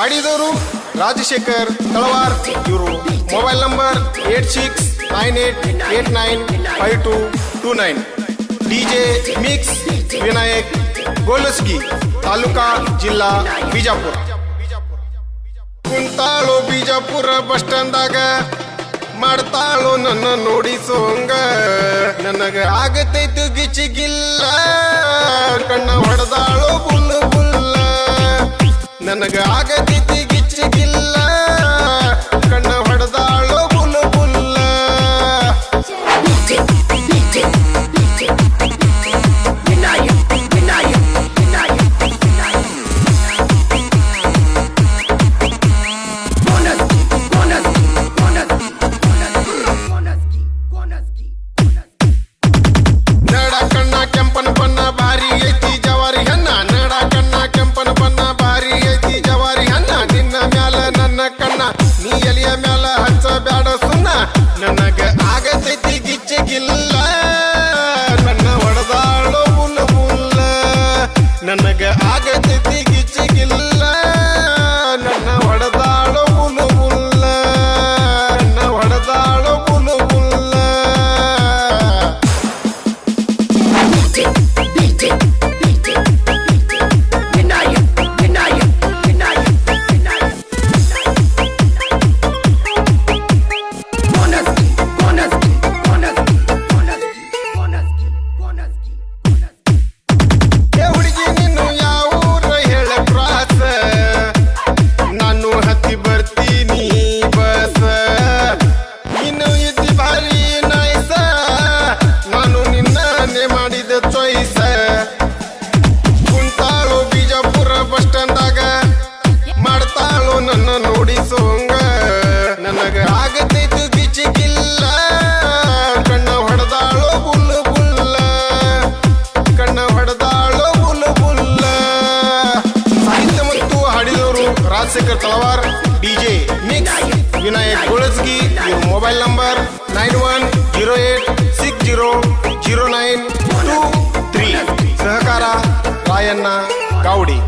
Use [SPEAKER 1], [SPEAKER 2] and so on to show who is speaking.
[SPEAKER 1] ಹಾಡಿದವರು ರಾಜಶೇಖರ್, ತಳವಾರ್, ಇವರು mobile number eight six nine eight eight nine five two two nine DJ mix Vinayak, Golasgi, taluka, ಜಿಲ್ಲಾ, ಬಿಜಾಪುರ. ಕುಂತಾಳು Bijapur bus ಸ್ಟ್ಯಾಂಡ್ದಾಗ ಮಾಡ್ತಾಳು ನನ್ನ ನೋಡಿಸೋಂಗ ನನಗ ಆಗತೈತು ಗಿಚ್ಚಿಗಿಲ್ಲ. ಕಣ್ಣ ಹೊಡೆದಾಳು ನನಗ ಆಗತೈತಿ ಗಿಚ್ಚಿಗಿಲ್ಲ ಕಣ್ಣ ಹೊಡೆದಾಳು ಬುಲ್ಲ ಬುಲ್ಲ ನಡ ಕಣ್ಣ ಕೆಂಪನ ಬಣ್ಣ ಭಾರಿ ಐತಿ ನನ್ನ ಕಣ್ಣ ನೀ ಎಲಿಯ ಮ್ಯಾಲ ಹಚ್ಚ ಬ್ಯಾಡ Chandrashekhar Talwar DJ mix Vinayak Golasgi mobile number nine one zero eight six zero zero nine two three सहकारा Rayanna Gawde.